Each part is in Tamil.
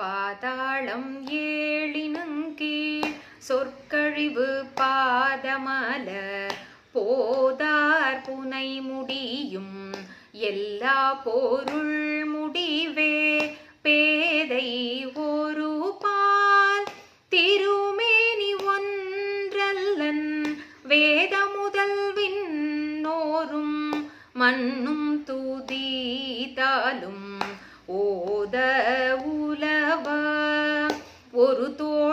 பாதாளம் ஏழினுங்கீழ் சொற்கழிவு பாதமலர் போதார் புனை முடியும் எல்லா பொருள் முடிவே. பேதை ஒரு பால் திருமேனி ஒன்றல்லன். வேத முதல்வின் நோரும் மண்ணும் துதிதாலும். ஓதவும்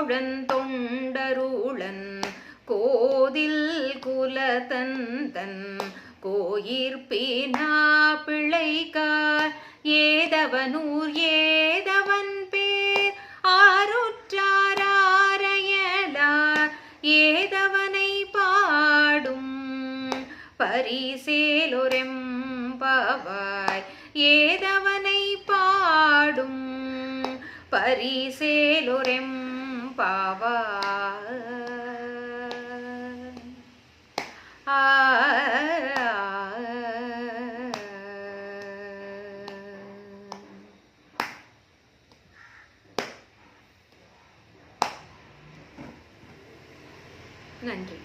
தோழன் தொண்டருளன் கோதில் குலதந்தன் கோயிர்பினா பிழைக்கார் ஏதவனூர் ஏதவன் பேர் ஆருற்றாரையலார் ஏதவனை பாடும் பரிசேலொரெம்பவாய் ஏதவனை பாடும் பரிசேலொரெம்பவாய் പാവാ. നന്ദി.